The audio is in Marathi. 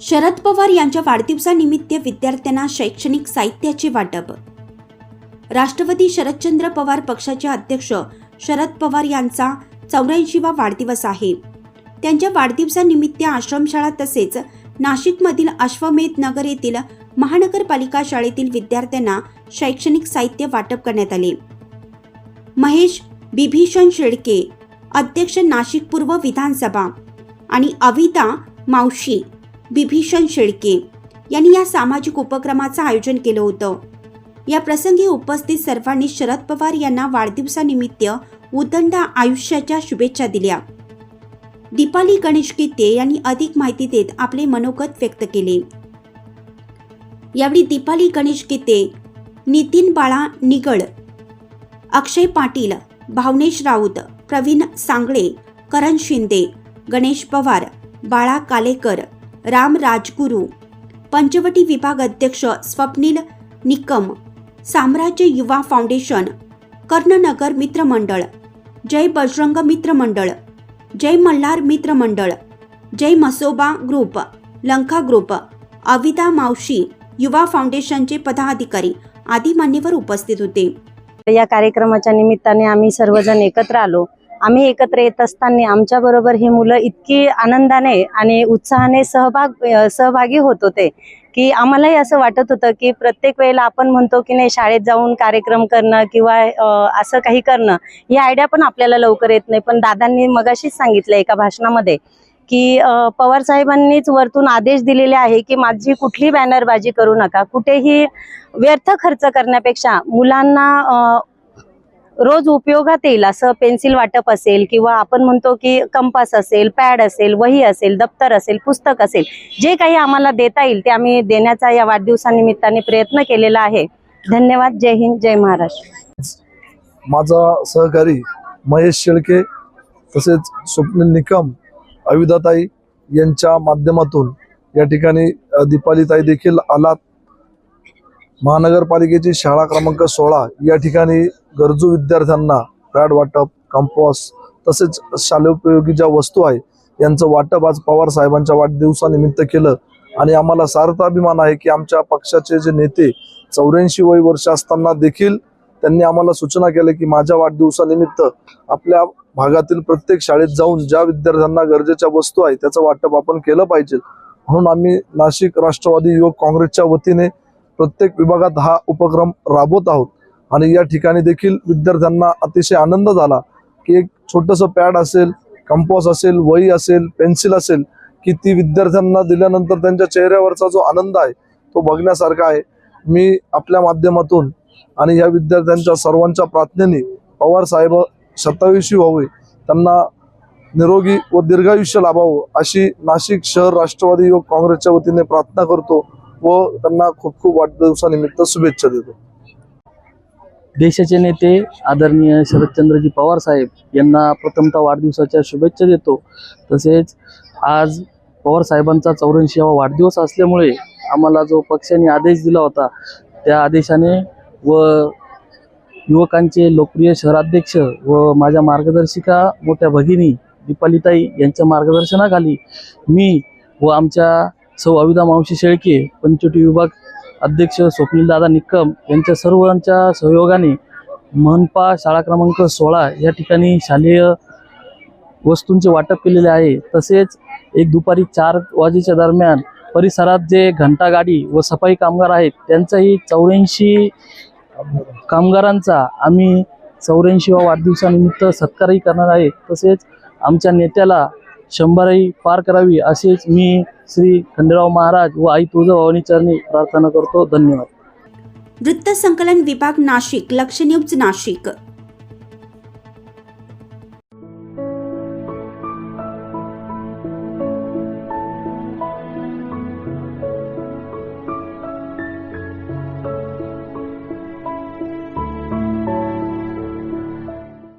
शरद पवार यांच्या वाढदिवसानिमित्त विद्यार्थ्यांना शैक्षणिक साहित्याचे वाटप. राष्ट्रवादी शरदचंद्र पवार पक्षाचे अध्यक्ष शरद पवार यांचा चौऱ्याऐंशीवा वाढदिवस आहे. त्यांच्या वाढदिवसानिमित्त आश्रमशाळा तसेच नाशिकमधील अश्वमेध नगर येथील महानगरपालिका शाळेतील विद्यार्थ्यांना शैक्षणिक साहित्य वाटप करण्यात आले. महेश बिभीषण शेळके अध्यक्ष नाशिक पूर्व विधानसभा आणि अविता मावशी बिभीषण शेळके यांनी या सामाजिक उपक्रमाचं आयोजन केलं होतं. या प्रसंगी उपस्थित सर्वांनी शरद पवार यांना वाढदिवसानिमित्त उदंड आयुष्याच्या शुभेच्छा दिल्या. दीपाली गणेश गीते यांनी अधिक माहिती देत आपले मनोगत व्यक्त केले. यावेळी दीपाली गणेश गीते नितीन बाळा निगळ अक्षय पाटील भावनेश राऊत प्रवीण सांगळे करण शिंदे गणेश पवार बाळा कालेकर राम राजगुरू. पंचवटी विभाग अध्यक्ष स्वप्नील निकम. साम्राज्य युवा फाउंडेशन. कर्णनगर मित्रमंडळ जय बजरंग मित्रमंडळ जय मल्हार मित्रमंडळ जय मसोबा ग्रुप. लंका ग्रुप. अविता मावशी युवा फाउंडेशनचे पदाधिकारी आदी मान्यवर उपस्थित होते. या कार्यक्रमाच्या निमित्ताने आम्ही सर्वजण एकत्र आलो. आम्ही एकत्र येत असताना आमच्याबरोबर ही मुलं इतकी आनंदाने आणि उत्साहाने सहभाग सहभागी होत होते की आम्हालाही असं वाटत होतं की प्रत्येक वेळेला आपण म्हणतो की नाही शाळेत जाऊन कार्यक्रम करणं किंवा असं काही करणं ही आयडिया पण आपल्याला लवकर येत नाही. पण दादांनी मगाशीच सांगितलं एका भाषणामध्ये की पवार साहेबांनीच वरतून आदेश दिलेले आहे की माझी कुठली बॅनरबाजी करू नका. कुठेही व्यर्थ खर्च करण्यापेक्षा मुलांना रोज उपयोगात येईल. असं पेन्सिल वाटप असेल किंवा आपण म्हणतो की कंपास असेल पॅड असेल वही असेल दप्तर असेल पुस्तक असेल जे काही आम्हाला देता येईल ते आम्ही देण्याचा या वाढदिवसानिमित्ताने प्रयत्न केलेला आहे. धन्यवाद. जय हिंद. जय महाराष्ट्र. माझा सहकारी महेश शेळके तसेच स्वप्नील निकम अविदाताई यांच्या माध्यमातून या ठिकाणी दीपालीताई देखील आलात. महानगरपालिकेची शाळा क्रमांक सोळा या ठिकाणी गरजू विद्यार्थ्यांना पॅड वाटप कंपॉस तसेच शालेयोपयोगी ज्या वस्तू आहे यांचं वाटप आज पवार साहेबांच्या वाढदिवसानिमित्त केलं. आणि आम्हाला सार्थ अभिमान आहे की आमच्या पक्षाचे जे नेते चौऱ्याऐंशी वय वर्ष असताना देखील त्यांनी आम्हाला सूचना केल्या की माझ्या वाढदिवसानिमित्त आपल्या भागातील प्रत्येक शाळेत जाऊन ज्या विद्यार्थ्यांना गरजेच्या वस्तू आहे त्याचं वाटप आपण केलं पाहिजे. म्हणून आम्ही नाशिक राष्ट्रवादी युवक काँग्रेसच्या वतीने प्रत्येक विभागात हा उपक्रम राबवत आहोत. आणि या ठिकाणी देखील विद्यार्थ्यांना अतिशय आनंद झाला की एक छोटंसं पॅड असेल कंपॉस असेल वही असेल पेन्सिल असेल की ती विद्यार्थ्यांना दिल्यानंतर त्यांच्या चेहऱ्यावरचा जो आनंद आहे तो बघण्यासारखा आहे. मी आपल्या माध्यमातून आणि या विद्यार्थ्यांच्या सर्वांच्या प्रार्थनेने पवार साहेब शतायुषी व्हावे त्यांना निरोगी व दीर्घायुष्य लाभावं अशी नाशिक शहर राष्ट्रवादी युवक काँग्रेसच्या वतीने प्रार्थना करतो. व त्यांना खूप खूप वाढदिवसानिमित्त शुभेच्छा देतो. देशाचे नेते आदरणीय शरदचंद्रजी पवार साहेब यांना प्रथमतः वाढदिवसाच्या शुभेच्छा देतो. तसेच आज पवार साहेबांचा चौऱ्याऐंशीवा वाढदिवस असल्यामुळे आम्हाला जो पक्षाने आदेश दिला होता त्या आदेशाने व युवकांचे लोकप्रिय शहराध्यक्ष व माझ्या मार्गदर्शिका मोठ्या भगिनी दीपालीताई यांच्या मार्गदर्शनाखाली मी व आमच्या सौ अविदा मावशी शेळके पंचवटी विभाग अध्यक्ष स्वप्नीलदादा निकम यांच्या सर्वांच्या सहयोगाने मनपा शाळा क्रमांक सोळा या ठिकाणी शालेय वस्तूंचे वाटप केलेले आहे. तसेच एक दुपारी चार वाजेच्या दरम्यान परिसरात जे घंटागाडी व सफाई कामगार आहेत त्यांचाही चौऱ्याऐंशी कामगारांचा आम्ही चौऱ्याऐंशीवा वाढदिवसानिमित्त सत्कारही करणार आहे. तसेच आमच्या नेत्याला शंभराई पार करावी असेच मी श्री खंडेराव महाराज व आई तुळजाभवानी चरणी प्रार्थना करतो. धन्यवाद. वृत्त संकलन विभाग नाशिक लक्ष न्यूज नाशिक.